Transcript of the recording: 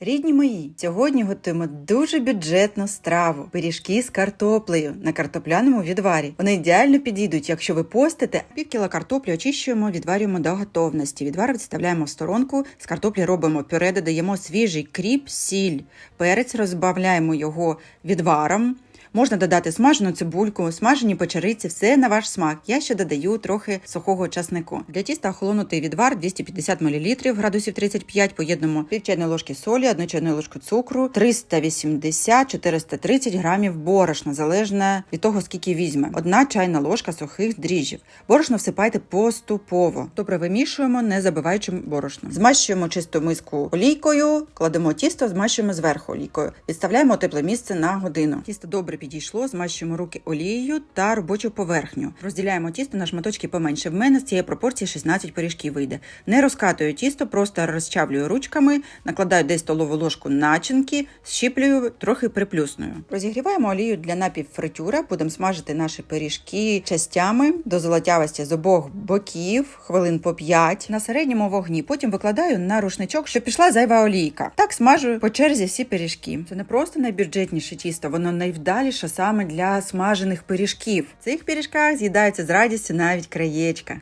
Рідні мої, сьогодні готуємо дуже бюджетну страву пиріжки з картоплею на картопляному відварі. Вони ідеально підійдуть, якщо ви постите. Пів кіла картоплі очищуємо, відварюємо до готовності. Відвар відставляємо в сторонку. З картоплі робимо пюре, додаємо свіжий кріп, сіль, перець, розбавляємо його відваром. Можна додати смажену цибульку, смажені печериці, все на ваш смак. Я ще додаю трохи сухого часнику. Для тіста охолонутий відвар 250 мл, градусів 35, поєднуємо пів чайної ложки солі, одну чайну ложку цукру, 380-430 грамів борошна, залежно від того, скільки візьме. Одна чайна ложка сухих дріжджів. Борошно всипайте поступово. Добре вимішуємо, не забиваючи борошно. Змащуємо чисту миску олійкою, кладемо тісто, змащуємо зверху олійкою. Відставляємо тепле місце на годину. Тісто добре підійшло, змащуємо руки олією та робочу поверхню. Розділяємо тісто на шматочки поменше. В мене з цієї пропорції 16 пиріжків вийде. Не розкатую тісто, просто розчавлюю ручками, накладаю десь столову ложку начинки, щіплюю, трохи приплюсною. Розігріваємо олію для напівфритюра, будемо смажити наші пиріжки частями до золотявості з обох боків, хвилин по 5 на середньому вогні. Потім викладаю на рушничок, щоб пішла зайва олійка. Так смажу по черзі всі пиріжки. Це не просто найбюджетніше тісто, воно найвдаліше саме для смажених пиріжків. В цих пиріжках з'їдається з радістю навіть краєчка.